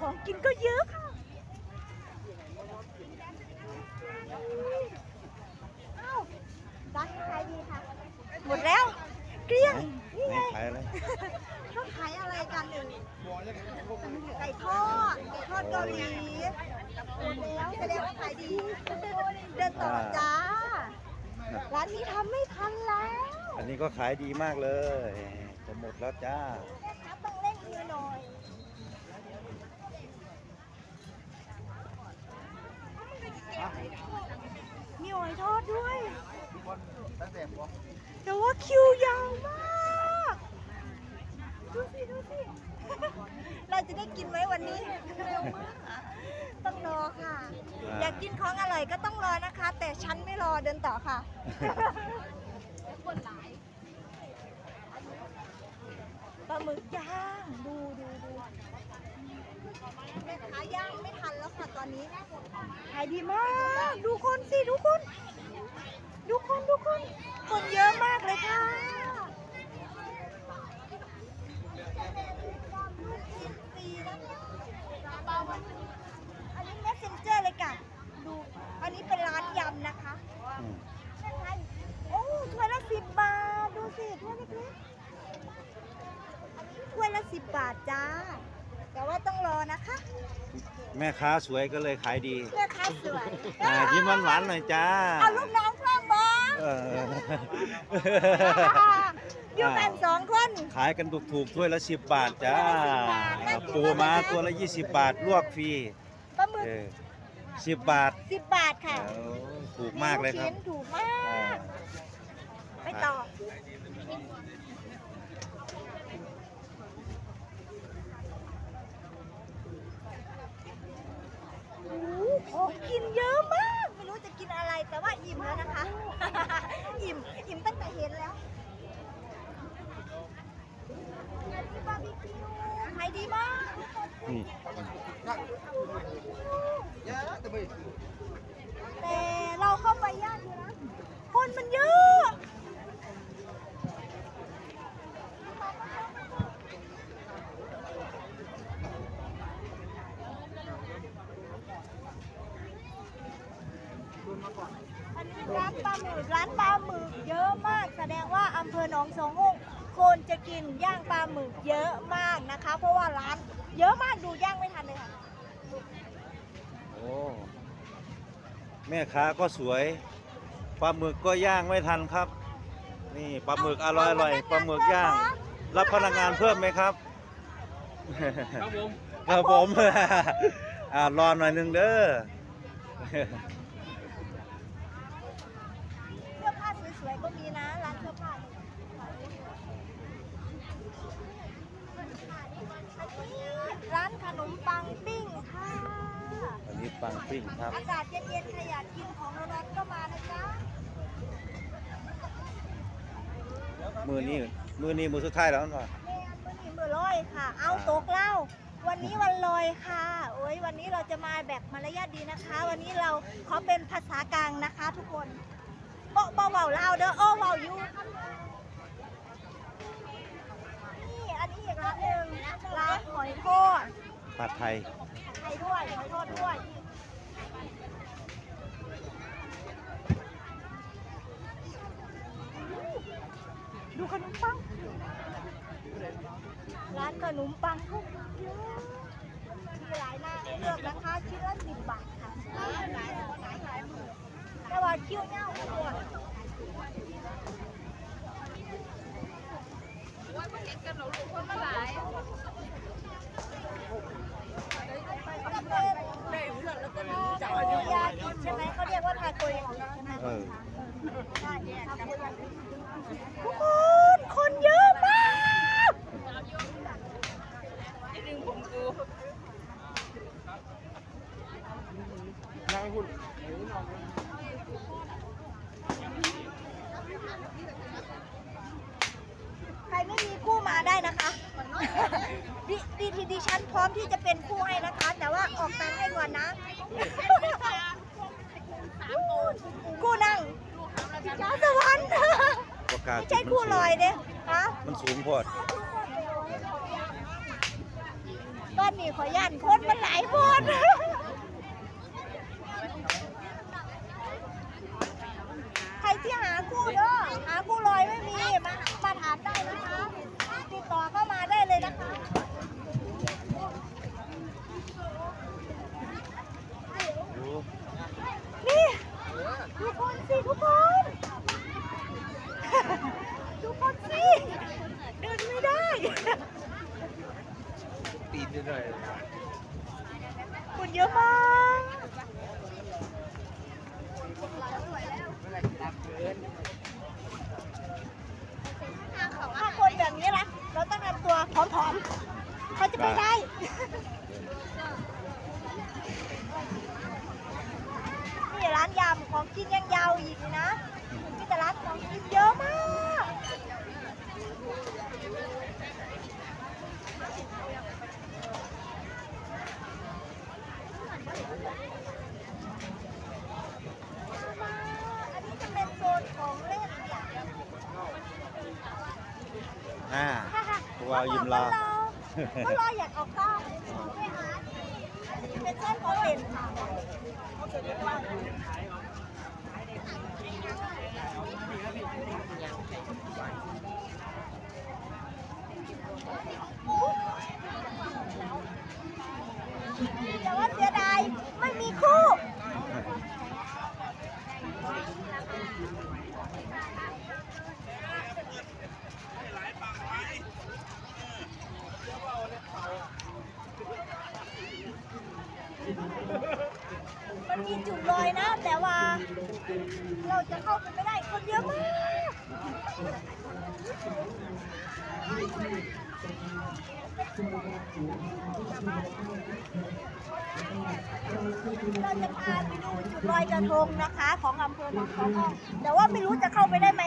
ของกินก็เยอะค่ะเอ้าร้านขายดีค่ะ หมดแล้ว เกลี้ยงนี่ไงนี่ขายอะไรเขาขายอะไรกันเอ่ยไก่ทอด ไก่ทอดเกาหลีหมดแล้วแสดงว่าขายดี เดินต่อจ้า ร้านนี้ทำไม่ทันแล้ว อันนี้ก็ขายดีมากเลย จะหมดแล้วจ้าแม่ค้าต้อง เร่งมือหน่อยมีหอยทอดด้วย แต่ว่าคิวยาวมากดูสิดูสิ เราจะได้กินไหมวันนี้ต้องรอค่ะอ่าอยากกินของอร่อยก็ต้องรอนะคะ แต่ฉันไม่รอเดินต่อค่ะ ปลา หมึกย่างดูดูดูแม่ค้าย่างไม่ทันแล้วค่ะตอนนี้ขายดีมาก ดูคนสิ ดูคน ดูคนดูคน คนเยอะมากเลยค่ะอันนี้ messenger เลยค่ะ ดู อันนี้เป็นร้านยำนะคะ อืม แม่ค้าโอ้ถ้วยละสิบบาท ดูสิถ้วยเล็กๆถ้วยละ สิบบาทจ้า แต่ว่าต้องรอนะคะแม่ค้าสวยก็เลยขายดีแม่ค้าสวยอ่ายิ้มหวานๆหน่อยจ้า เอาลูกน้องเพิ่มบ้างเออ อยู่กันสองคนขายกันถูกๆถ้วยละสิบบาทจ้าปูมาตัวละยี่สิบบาทลวกฟรีปลาหมึกเออสิบบาทสิบบาทค่ะโอ้ถูกมากเลยครับชิ้นถูกมาอ่าก ไปต่อ โอ้โหของกินเยอะมาก ไม่รู้จะกินอะไรแต่ว่าอิ่มแล้วนะคะ อิ่ม อิ่มตั้งแต่เห็นแล้วบาร์บีคิวขายดีมาก นี่แต่เราเข้าไปยากอยู่นะ คนมันเยอะอันนี้ร้านปลาหมึกร้านปลาหมึกเยอะมาก แสดงว่าอำเภอหนองสองห้องคนจะกินย่างปลาหมึกเยอะมากนะคะ เพราะว่าร้าน เยอะมากดูย่างไม่ทันเลยค่ะโอ้แม่ค้าก็สวยปลาหมึกก็ย่างไม่ทันครับ นี่ปลาหมึกอร่อยอร่อยปลาหมึกย่าง รับพนักงานเพิ่มไหมครับ ครับผมครับผมอ่ารอหน่อยหนึงเด้อเสื้อผ้าสวยๆก็มีนะร้านเสื้อผ้าเนี่ยอันนี้ร้า นขนมปังปิ้งค่ะ อันนี้ปังปิ้งครับ อากาศเย็นๆใครอยากกินของร้อนๆก็มานะจ๊ะมือนี้มือนี้มือสุดท้ายแล้วป่ะแม่อันมื่อนี้มือลอยค่ะ เอาตกเหล่าวันนี้วันลอยค่ะ โอ้ยวันนี้เราจะมาแบบมารยาทดีนะคะ วันนี้เราขอเป็นภาษากลางนะคะ ทุกคนเบาเบาเบาลาวเด้อโอ้เบาอยู่นี่อันนี้อีกร้านหนึ่งร้านหอยทอด ผัดไทยไทยด้วยหอยทอดด้วยดูขนมปัง ร้านขนมปังก็เยอะมีหลายหน้าให้เลือกนะคะชิ้นละสิบบาทค่ะแต่ว่าคิ้วเน่าทุกคนจะเป็นทาโกยากิใช่ไหม เออทุกคนคนเยอะมากนั่งหุ้นใครไม่มีคู่มาได้นะคะดิดิดิดิฉันพร้อมที่จะเป็นคู่ให้นะคะ แต่ว่าออกตังค์ให้ก่อนนะ คู่นั่ง จ้าสวรรค์ประกาศไม่ใช่คู่ลอยเด้ฮะมันสูงโพอดก็อนนี่ขอย่านคนมันหลายคนใครที่หาคู่เด้อหาคู่ลอยไม่มีมามาถามได้นะคะติดต่อเข้ามาได้เลยนะคะ ดู นี่ทุกคนสิทุกคน ทุกคนสิเดินไม่ได้ ตีนหน่อยคุณเยอะมากถ้าคนแบบนี้นะเราต้องทำตัวผอมๆ เขาจะไปได้ นี่ร้านยำของกินยังยาวอีกนะ มีแต่ร้านของกินเยอะมาก อันนี้จะเป็นโซนของเล่นอย่าง อ่า ตัวยิ้มลาก็รออยากออกกล้องไปหาเป็นเส้นของเล่นค่ะแต่ว่าเสียดายไม่มีคู่ มันมีจุดลอยนะ แต่ว่า เราจะเข้าไปไม่ได้คนเยอะมากเราจะพาไปดูจุดลอยกระทงนะคะ ของอำเภอหนองเขาห้องแต่ว่าไม่รู้จะเข้าไปได้ไหม